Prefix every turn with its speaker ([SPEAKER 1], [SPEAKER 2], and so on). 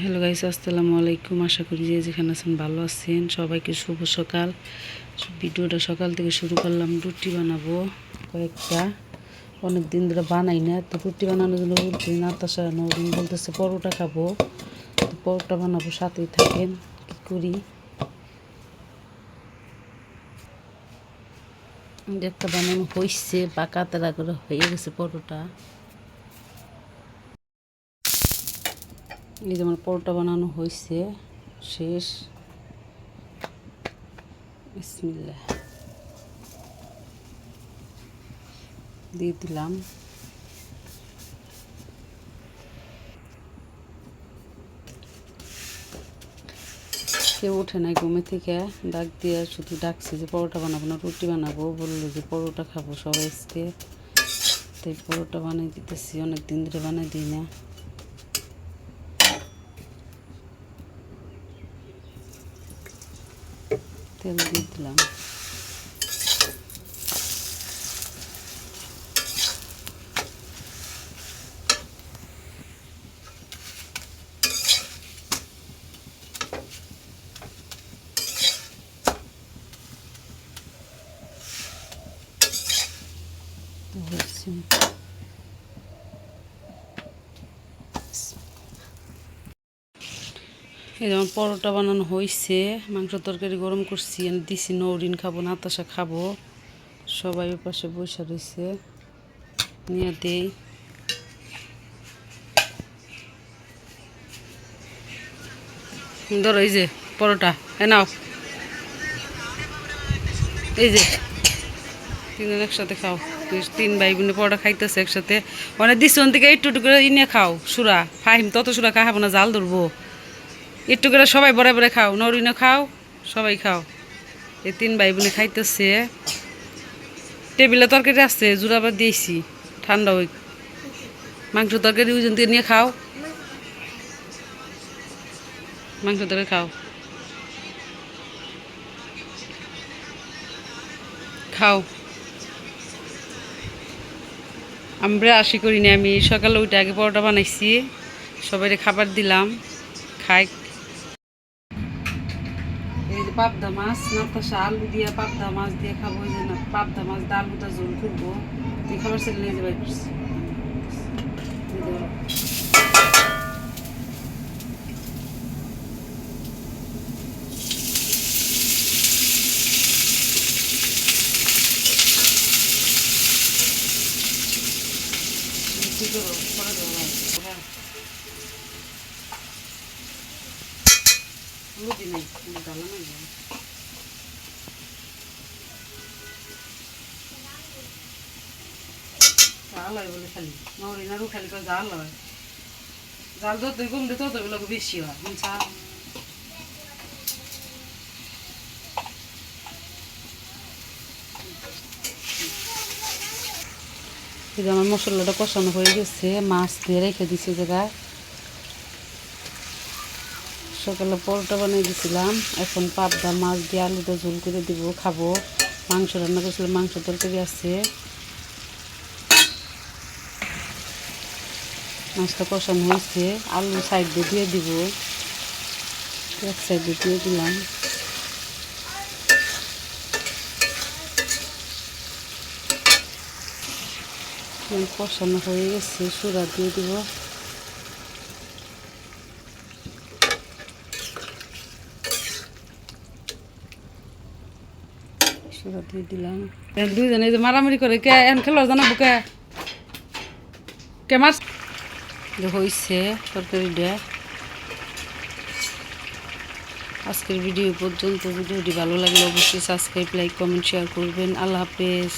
[SPEAKER 1] Hello guys, আসসালামু আলাইকুম। আশা করি যে যেখানে আছেন ভালো আছেন। সবাইকে শুভ সকাল। ভিডিওটা সকাল থেকে শুরু করলাম। রুটি বানাবো কয়েকটা। অনেক দিন ধরে বানাই না। তো রুটি বানানোর জন্য বলছি নাতাশা নদিন বলতেছে, পরোটা খাব। তো পরোটা বানাবো, সাথেই থাকেন। কী করি? একটা বানানো হয়েছে পাকা তারা করে হয়ে গেছে পরোটা। এই যেমন পরোটা বানানো হয়েছে শেষ। বিসমিল্লাহ। দিয়ে দিলাম। কেউ ওঠে নাই ঘুমে থেকে, ডাক দিয়ে শুধু ডাকছে যে পরোটা বানাবো না, রুটি বানাবো। বলল যে পরোটা খাব সবাই আজকে। তাই পরোটা বানিয়ে দিতেছি অনেক দিন ধরে বানাই দিই না। তেল দিয়ে দিলাম তো এই যেমন পরোটা বানানো হয়েছে মাংস তরকারি গরম করছি দিছি নৌরিন খাব, নাতাশা খাব। সবাই পাশে বসে রয়েছে নিয়ে দেই। ধরো এই যে পরোটা, এ নাও। এই যে, তিনজন একসাথে খাও। তিন- ভাই বোনে পরোটা খাইতেছে একসাথে। মানে দিস থেকে একটু একটু করে ইনে খাও, সুরা, ফাহিম, তত সুরা খাব না, জাল ধরবো। একটু করে সবাই বড়ে বড়ে খাও নরিনে খাও, সবাই খাও। এই তিন ভাই বোনে খাইতেছে। টেবিলে তরকারি আছে জুড়াবার দিয়েছি, ঠান্ডা ওই মাংস তরকারি ওই থেকে নিয়ে খাও। মাংস তরকারি খাও। খাও। আমরা আশি করিনি আমি সকালে ওইটা আগে পরোটা বানাইছি। সবাই খাবার দিলাম খাই পাবদা মাছ নাতাশা আলু দিয়ে পাবদা মাছ দিয়ে খাব এই যে না, পাবদা মাছ দিয়ে আলুটা ঝোল করব। তুই খাবার সেটা নিয়ে যাবে কি করো? নাই জাল হয় বলে খালি নরিনারও খালি জাল হয় জাল বেশি আমার মশলাটা কষানো হয়ে গেছে, মাছ দিয়ে রেখে দিছি জায়গায়। সকালে পরোটা বানিয়ে দিয়েছিলাম এখন পাবদা, মাছ দিয়ে আলুটা ঝোল করে দিব, খাব। মাংস রান্না করেছিলাম, মাংস তরকারি আছে। মাছটা কষানো হয়েছে, আলু সাইড দিয়ে দিয়ে দিব। এক সাইডে দিয়ে দিলাম। কষানো হয়ে গেছে, সুরা দিয়ে দিব। সুরা দিয়ে দিলাম। দুইজনে যে মারামারি করে, কে এন খেলো জানাব কে? কে মাছ? হয়েছে তরকারিটা আজকের ভিডিও পর্যন্ত, ভিডিওটি ভালো লাগলে অবশ্যই সাবস্ক্রাইব লাইক কমেন্ট শেয়ার করবেন। আল্লাহ হাফেজ।